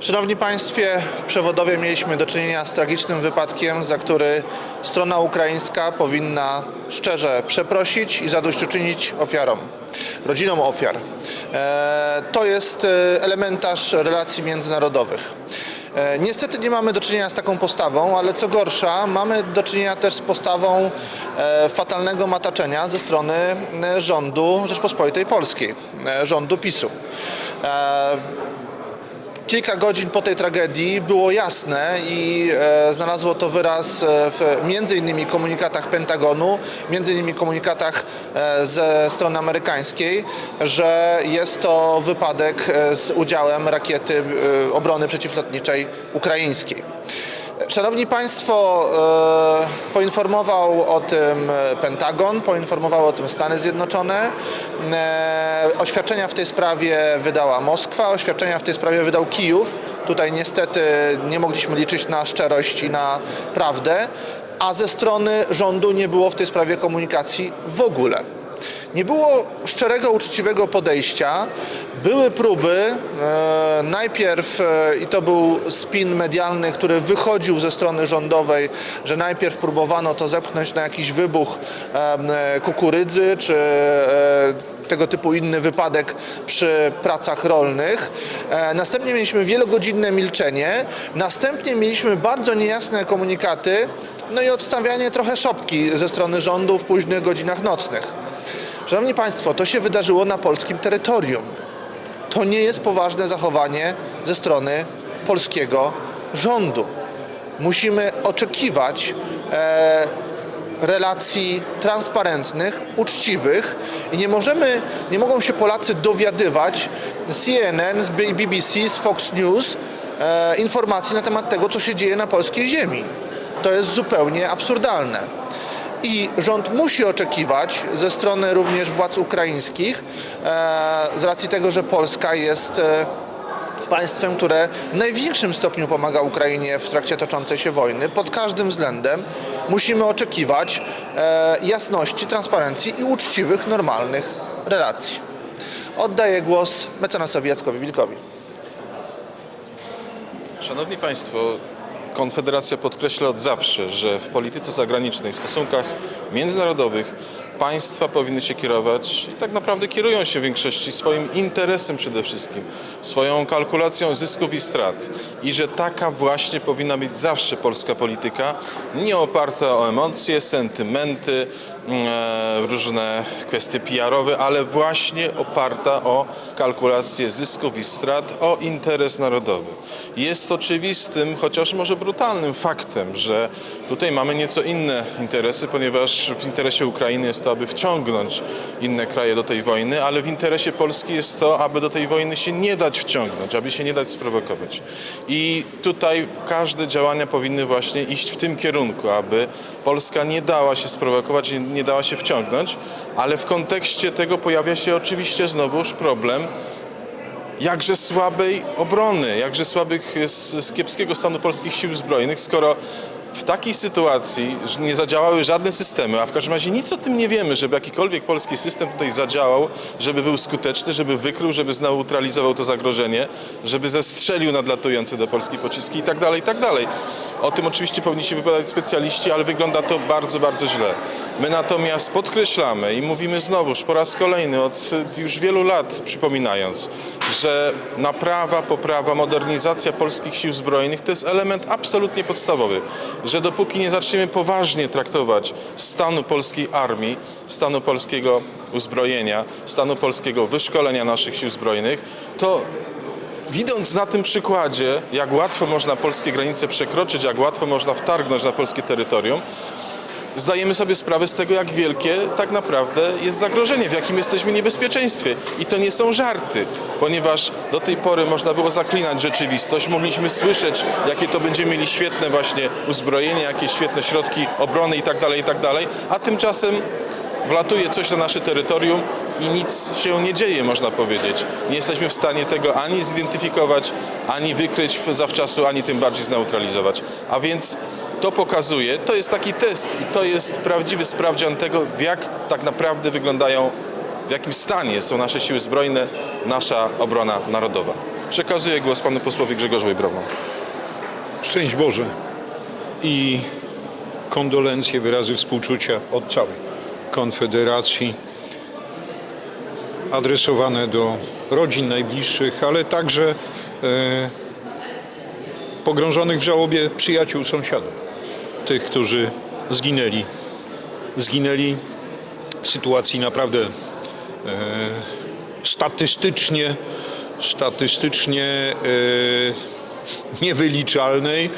Szanowni Państwie, w Przewodowie mieliśmy do czynienia z tragicznym wypadkiem, za który strona ukraińska powinna szczerze przeprosić i zadośćuczynić ofiarom, rodzinom ofiar. E, To jest e, elementarz relacji międzynarodowych. E, Niestety nie mamy do czynienia z taką postawą, ale co gorsza, mamy do czynienia też z postawą fatalnego mataczenia ze strony rządu Rzeczpospolitej Polskiej, rządu PiSu. Kilka godzin po tej tragedii było jasne i e, znalazło to wyraz e, w między innymi komunikatach Pentagonu, innymi komunikatach e, ze strony amerykańskiej, że jest to wypadek z udziałem rakiety obrony przeciwlotniczej ukraińskiej. Szanowni Państwo, e, poinformował o tym Pentagon, poinformowały o tym Stany Zjednoczone. E, Oświadczenia w tej sprawie wydała Moskwa, oświadczenia w tej sprawie wydał Kijów. Tutaj niestety nie mogliśmy liczyć na szczerość i na prawdę, a ze strony rządu nie było w tej sprawie komunikacji w ogóle. Nie było szczerego, uczciwego podejścia. Były próby, e, najpierw, e, i to był spin medialny, który wychodził ze strony rządowej, że najpierw próbowano to zepchnąć na jakiś wybuch e, kukurydzy, czy tego typu inny wypadek przy pracach rolnych. Następnie mieliśmy wielogodzinne milczenie, następnie mieliśmy bardzo niejasne komunikaty, no i odstawianie trochę szopki ze strony rządu w późnych godzinach nocnych. Szanowni Państwo, to się wydarzyło na polskim terytorium. To nie jest poważne zachowanie ze strony polskiego rządu. Musimy oczekiwać e, relacji transparentnych, uczciwych i nie możemy, nie mogą się Polacy dowiadywać z CNN, z BBC, z Fox News e, informacji na temat tego, co się dzieje na polskiej ziemi. To jest zupełnie absurdalne. I rząd musi oczekiwać ze strony również władz ukraińskich, e, z racji tego, że Polska jest e, państwem, które w największym stopniu pomaga Ukrainie w trakcie toczącej się wojny, pod każdym względem musimy oczekiwać e, jasności, transparencji i uczciwych, normalnych relacji. Oddaję głos mecenasowi Jackowi Wilkowi. Szanowni Państwo, Konfederacja podkreśla od zawsze, że w polityce zagranicznej, w stosunkach międzynarodowych państwa powinny się kierować i tak naprawdę kierują się w większości swoim interesem przede wszystkim, swoją kalkulacją zysków i strat. I że taka właśnie powinna być zawsze polska polityka, nie oparta o emocje, sentymenty, różne kwestie PR-owe, ale właśnie oparta o kalkulację zysków i strat, o interes narodowy. Jest oczywistym, chociaż może brutalnym faktem, że tutaj mamy nieco inne interesy, ponieważ w interesie Ukrainy jest to, aby wciągnąć inne kraje do tej wojny, ale w interesie Polski jest to, aby do tej wojny się nie dać wciągnąć, aby się nie dać sprowokować. I tutaj każde działania powinny właśnie iść w tym kierunku, aby Polska nie dała się sprowokować, nie- nie dała się wciągnąć, ale w kontekście tego pojawia się oczywiście znowuż problem jakże słabej obrony, jakże słabych, z, z kiepskiego stanu polskich sił zbrojnych, skoro w takiej sytuacji że nie zadziałały żadne systemy, a w każdym razie nic o tym nie wiemy, żeby jakikolwiek polski system tutaj zadziałał, żeby był skuteczny, żeby wykrył, żeby zneutralizował to zagrożenie, żeby zestrzelił nadlatujące do Polski pociski i tak dalej, i tak dalej. O tym oczywiście powinni się wypowiadać specjaliści, ale wygląda to bardzo, bardzo źle. My natomiast podkreślamy i mówimy znowuż po raz kolejny, od już wielu lat przypominając, że naprawa, poprawa, modernizacja polskich sił zbrojnych to jest element absolutnie podstawowy, że dopóki nie zaczniemy poważnie traktować stanu polskiej armii, stanu polskiego uzbrojenia, stanu polskiego wyszkolenia naszych sił zbrojnych, to Widząc na tym przykładzie, jak łatwo można polskie granice przekroczyć, jak łatwo można wtargnąć na polskie terytorium, zdajemy sobie sprawę z tego, jak wielkie tak naprawdę jest zagrożenie, w jakim jesteśmy niebezpieczeństwie. I to nie są żarty, ponieważ do tej pory można było zaklinać rzeczywistość, mogliśmy słyszeć, jakie to będziemy mieli świetne właśnie uzbrojenie, jakie świetne środki obrony i tak dalej, i tak dalej, a tymczasem wlatuje coś na nasze terytorium i nic się nie dzieje, można powiedzieć. Nie jesteśmy w stanie tego ani zidentyfikować, ani wykryć zawczasu, ani tym bardziej zneutralizować. A więc to pokazuje, to jest taki test i to jest prawdziwy sprawdzian tego, w jak tak naprawdę wyglądają, w jakim stanie są nasze siły zbrojne, nasza obrona narodowa. Przekazuję głos panu posłowi Grzegorzowi Brawo. Szczęść Boże i kondolencje, wyrazy współczucia od całej Konfederacji adresowane do rodzin najbliższych, ale także e, pogrążonych w żałobie przyjaciół, sąsiadów, tych, którzy zginęli. Zginęli w sytuacji naprawdę e, statystycznie, statystycznie e, niewyliczalnej, e,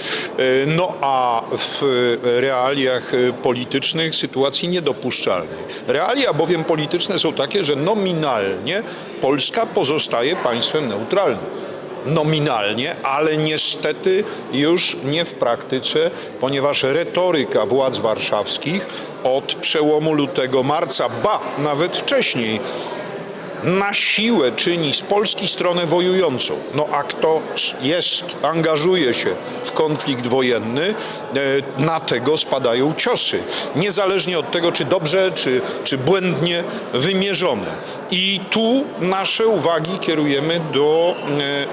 no a w realiach politycznych sytuacji niedopuszczalnej. Realia bowiem polityczne są takie, że nominalnie Polska pozostaje państwem neutralnym nominalnie, ale niestety już nie w praktyce, ponieważ retoryka władz warszawskich od przełomu lutego-marca, ba, nawet wcześniej, na siłę czyni z Polski stronę wojującą. No a kto jest, angażuje się w konflikt wojenny, e, na tego spadają ciosy. Niezależnie od tego, czy dobrze, czy, czy błędnie wymierzone. I tu nasze uwagi kierujemy do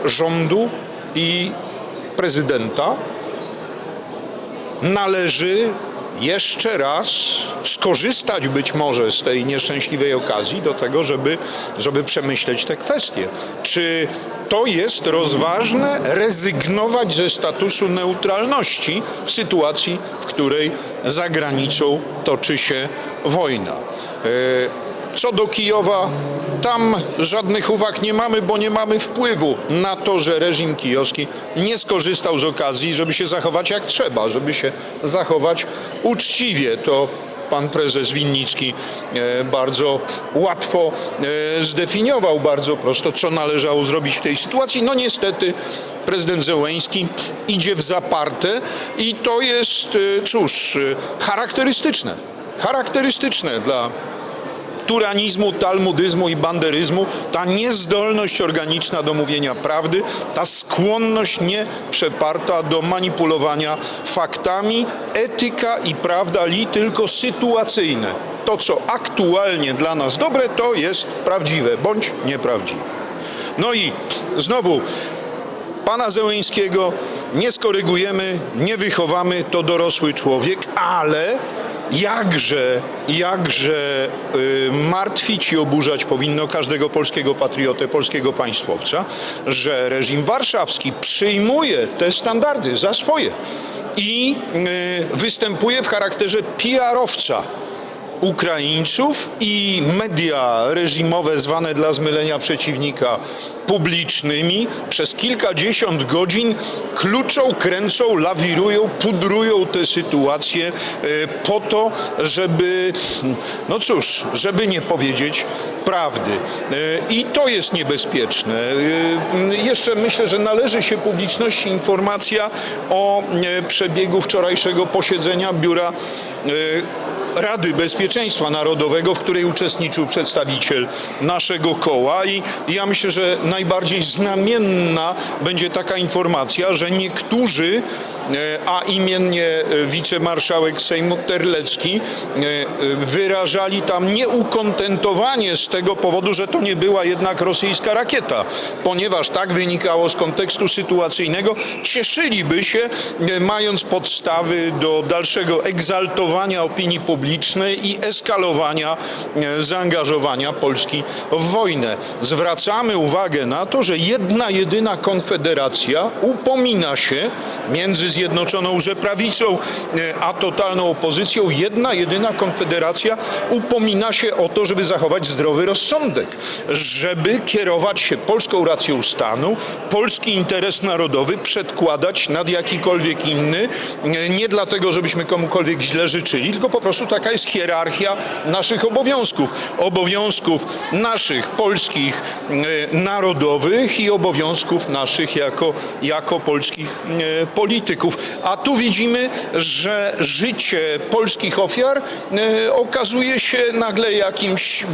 e, rządu i prezydenta. Należy jeszcze raz skorzystać być może z tej nieszczęśliwej okazji do tego, żeby, żeby przemyśleć te kwestie. Czy to jest rozważne rezygnować ze statusu neutralności w sytuacji, w której za granicą toczy się wojna? Co do Kijowa, tam żadnych uwag nie mamy, bo nie mamy wpływu na to, że reżim kijowski nie skorzystał z okazji, żeby się zachować jak trzeba, żeby się zachować uczciwie. To pan prezes Winnicki e, bardzo łatwo e, zdefiniował, bardzo prosto, co należało zrobić w tej sytuacji. No niestety prezydent Zełęński idzie w zaparte i to jest, e, cóż, charakterystyczne. Charakterystyczne dla turanizmu, talmudyzmu i banderyzmu, ta niezdolność organiczna do mówienia prawdy, ta skłonność nieprzeparta do manipulowania faktami, etyka i prawda li tylko sytuacyjne. To, co aktualnie dla nas dobre, to jest prawdziwe bądź nieprawdziwe. No i znowu Pana Zełęńskiego nie skorygujemy, nie wychowamy, to dorosły człowiek, ale jakże, jakże y, martwić i oburzać powinno każdego polskiego patriotę, polskiego państwowca, że reżim warszawski przyjmuje te standardy za swoje i y, występuje w charakterze PR-owca Ukraińców i media reżimowe zwane dla zmylenia przeciwnika publicznymi przez kilkadziesiąt godzin kluczą, kręcą, lawirują, pudrują te sytuacje e, po to, żeby, no cóż, żeby nie powiedzieć prawdy. E, I to jest niebezpieczne. E, Jeszcze myślę, że należy się publiczności informacja o przebiegu wczorajszego posiedzenia biura Rady Bezpieczeństwa Narodowego, w której uczestniczył przedstawiciel naszego koła. I ja myślę, że najbardziej znamienna będzie taka informacja, że niektórzy, e, a imiennie e, wicemarszałek Sejmu Terlecki, e, wyrażali tam nieukontentowanie z tego powodu, że to nie była jednak rosyjska rakieta, ponieważ tak wynikało z kontekstu sytuacyjnego, cieszyliby się, mając podstawy do dalszego egzaltowania opinii publicznej i eskalowania e, zaangażowania Polski w wojnę. Zwracamy uwagę na to, że jedna jedyna konfederacja upomina się między Zjednoczoną Prawicą e, a totalną opozycją, jedna jedyna konfederacja upomina się o to, żeby zachować zdrowy rozsądek, żeby kierować się polską racją stanu, polski interes narodowy przedkładać nad jakikolwiek inny, e, nie dlatego, żebyśmy komukolwiek źle życzyli, tylko po prostu taka jest hierarchia naszych obowiązków. Obowiązków naszych polskich e, narodowych i obowiązków naszych jako, jako polskich e, polityków. A tu widzimy, że życie polskich ofiar e, okazuje się nagle jakimś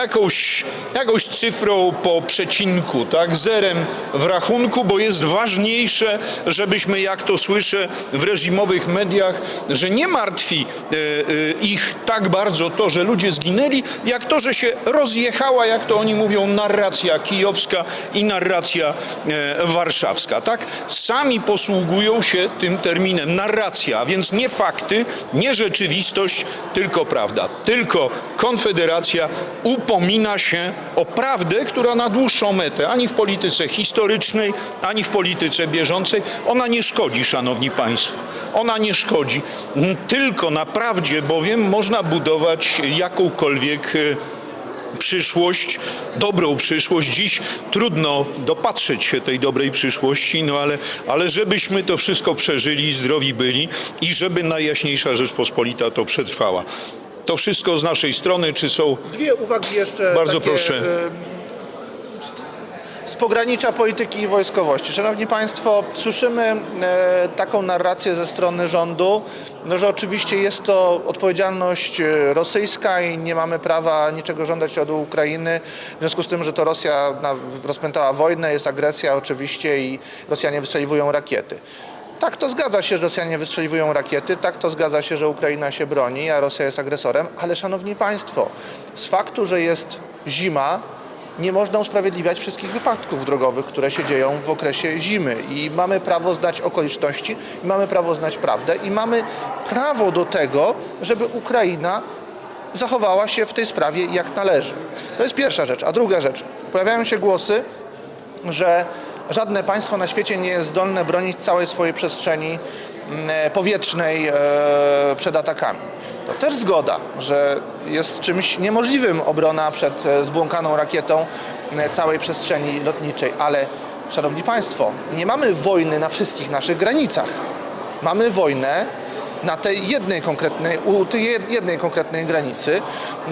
jakąś, jakąś cyfrą po przecinku, tak, zerem w rachunku, bo jest ważniejsze, żebyśmy, jak to słyszę w reżimowych mediach, że nie martwi e, e, ich tak bardzo to, że ludzie zginęli, jak to, że się rozjechała, jak to oni mówią, narracja kijowska i narracja e, warszawska, tak? Sami posługują się tym terminem narracja, więc nie fakty, nie rzeczywistość, tylko prawda. Tylko Konfederacja upomina się o prawdę, która na dłuższą metę, ani w polityce historycznej, ani w polityce bieżącej, ona nie szkodzi, szanowni państwo. Ona nie szkodzi. Tylko na prawdzie bowiem można budować jakąkolwiek e, przyszłość, dobrą przyszłość. Dziś trudno dopatrzeć się tej dobrej przyszłości, no ale, ale żebyśmy to wszystko przeżyli, zdrowi byli i żeby Najjaśniejsza Rzeczpospolita to przetrwała. To wszystko z naszej strony, czy są... Dwie uwagi jeszcze. Bardzo takie, proszę. y, Z pogranicza polityki i wojskowości. Szanowni Państwo, słyszymy e, taką narrację ze strony rządu, no, że oczywiście jest to odpowiedzialność e, rosyjska i nie mamy prawa niczego żądać od Ukrainy, w związku z tym, że to Rosja rozpętała wojnę, jest agresja oczywiście i Rosjanie wystrzeliwują rakiety. Tak, to zgadza się, że Rosjanie wystrzeliwują rakiety, tak, to zgadza się, że Ukraina się broni, a Rosja jest agresorem, ale szanowni państwo, z faktu, że jest zima, nie można usprawiedliwiać wszystkich wypadków drogowych, które się dzieją w okresie zimy i mamy prawo znać okoliczności, i mamy prawo znać prawdę i mamy prawo do tego, żeby Ukraina zachowała się w tej sprawie jak należy. To jest pierwsza rzecz. A druga rzecz, pojawiają się głosy, że żadne państwo na świecie nie jest zdolne bronić całej swojej przestrzeni mm, powietrznej e, przed atakami. To też zgoda, że jest czymś niemożliwym obrona przed e, zbłąkaną rakietą e, całej przestrzeni lotniczej, ale Szanowni Państwo, nie mamy wojny na wszystkich naszych granicach. Mamy wojnę na tej jednej konkretnej, u tej jed- jednej konkretnej granicy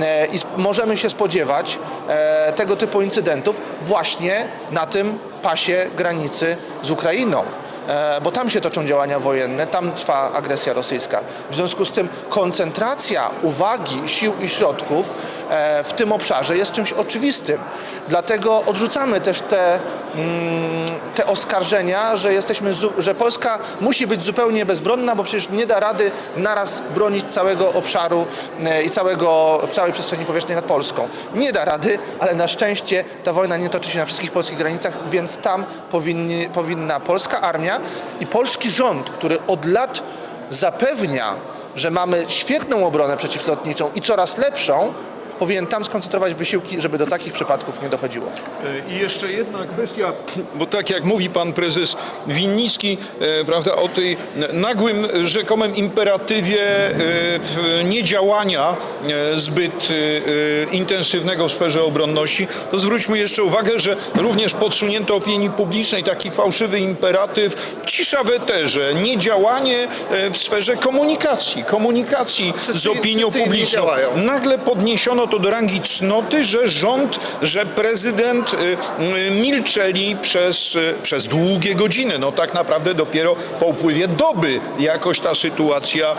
e, i możemy się spodziewać e, tego typu incydentów właśnie na tym pasie granicy z Ukrainą. E, Bo tam się toczą działania wojenne, tam trwa agresja rosyjska. W związku z tym koncentracja uwagi, sił i środków e, w tym obszarze jest czymś oczywistym. Dlatego odrzucamy też te, mm, te oskarżenia, że, jesteśmy, że Polska musi być zupełnie bezbronna, bo przecież nie da rady naraz bronić całego obszaru e, i całego, całej przestrzeni powietrznej nad Polską. Nie da rady, ale na szczęście ta wojna nie toczy się na wszystkich polskich granicach, więc tam powinni, powinna polska armia i polski rząd, który od lat zapewnia, że mamy świetną obronę przeciwlotniczą i coraz lepszą, powinien tam skoncentrować wysiłki, żeby do takich przypadków nie dochodziło. I jeszcze jedna kwestia, bo tak jak mówi pan prezes Winnicki, e, prawda, o tej nagłym, rzekomym imperatywie e, niedziałania e, zbyt e, intensywnego w sferze obronności, to zwróćmy jeszcze uwagę, że również podsunięto opinii publicznej taki fałszywy imperatyw cisza w eterze, niedziałanie e, w sferze komunikacji, komunikacji z opinią publiczną. Nagle podniesiono to do rangi cnoty, że rząd, że prezydent y, y, milczeli przez, y, przez długie godziny. No tak naprawdę dopiero po upływie doby jakoś ta sytuacja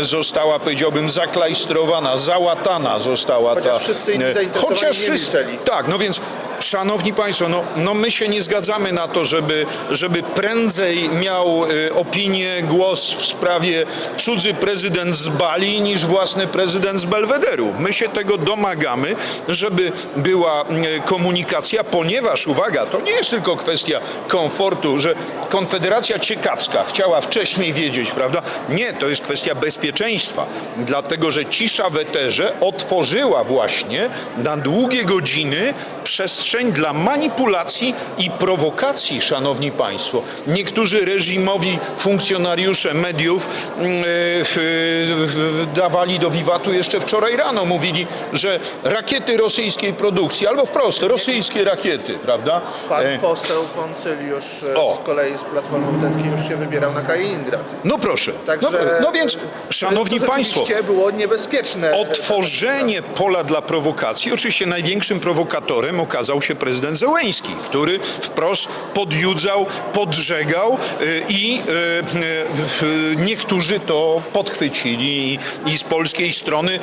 została, powiedziałbym, zaklajstrowana, załatana została Chociaż ta... wszyscy inni nie wszyscy-. Tak, no więc Szanowni Państwo, no, no my się nie zgadzamy na to, żeby, żeby prędzej miał y, opinię, głos w sprawie cudzy prezydent z Bali niż własny prezydent z Belwederu. My się tego domagamy, żeby była y, komunikacja, ponieważ, uwaga, to nie jest tylko kwestia komfortu, że Konfederacja Ciekawska chciała wcześniej wiedzieć, prawda? Nie, to jest kwestia bezpieczeństwa, dlatego że cisza w eterze otworzyła właśnie na długie godziny przestrzeń dla manipulacji i prowokacji, szanowni państwo. Niektórzy reżimowi funkcjonariusze mediów mm, e, dawali do wiwatu jeszcze wczoraj rano, mówili, że rakiety rosyjskiej produkcji, albo wprost, rosyjskie rakiety, prawda? Pan E, poseł Poncyliusz e, O. z kolei z Platformy Obywatelskiej już się wybierał na Kaliningrad. No proszę. Także, no, no więc, szanowni państwo, było niebezpieczne. Otworzenie pola dla prowokacji. Oczywiście największym prowokatorem okazał starał się prezydent Zełeński, który wprost podjudzał, podżegał y, i y, y, niektórzy to podchwycili i, z polskiej strony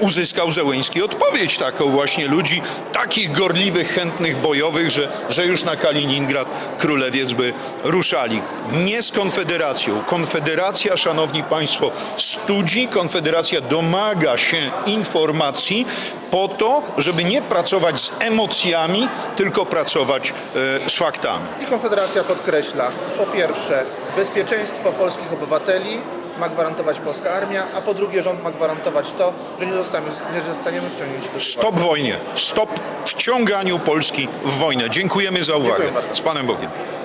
uzyskał Zełeński odpowiedź taką właśnie ludzi, takich gorliwych, chętnych, bojowych, że, że już na Kaliningrad królewiec by ruszali. Nie z Konfederacją. Konfederacja, szanowni państwo, studzi, Konfederacja domaga się informacji po to, żeby nie pracować z emocjami, tylko pracować e, z faktami. I Konfederacja podkreśla, po pierwsze, bezpieczeństwo polskich obywateli ma gwarantować polska armia, a po drugie rząd ma gwarantować to, że nie zostaniemy, nie zostaniemy wciągnięci do Stop wojnie, stop wciąganiu Polski w wojnę. Dziękujemy za uwagę. Z Panem Bogiem.